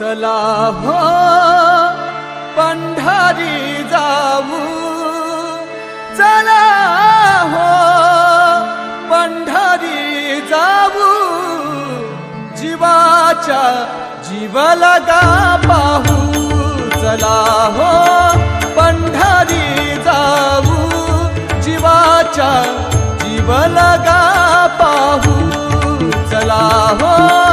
चला भो पंढरी जाऊ. चला हो पंढरी जाऊ. जीवाच्या जीवलगा पाहू हो. चला हो पंढरी जाऊ. जीवाच्या जीवलगा पाहू हो. चला हो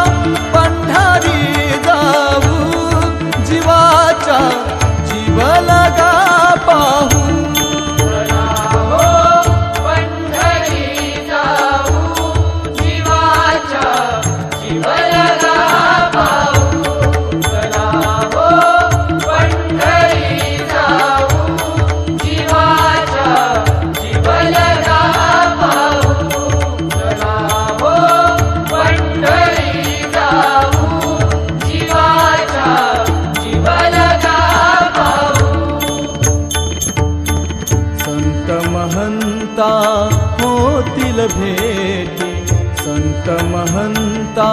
होतील भेटी. संत महंता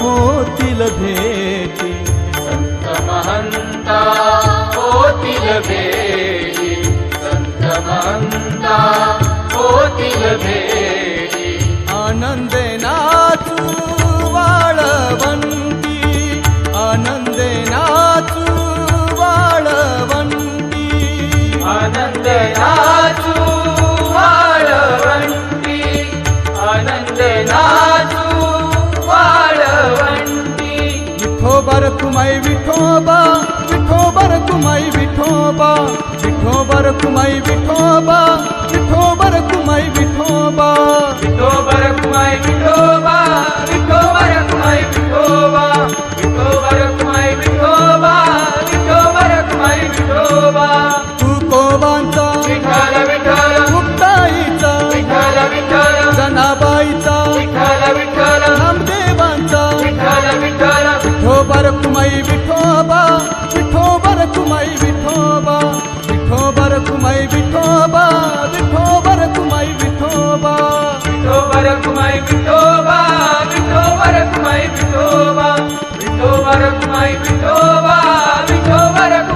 होतील भेटी. संत महंता होतील भेटी. विठोबर कुमाई विठोबा विठोबर कुमाई विठोबा विठोबर कुमाई विठोबा మై విఠోబా విఠో వరకు మై విఠోబా విఠో వరకు మై విఠోబా విఠో వరకు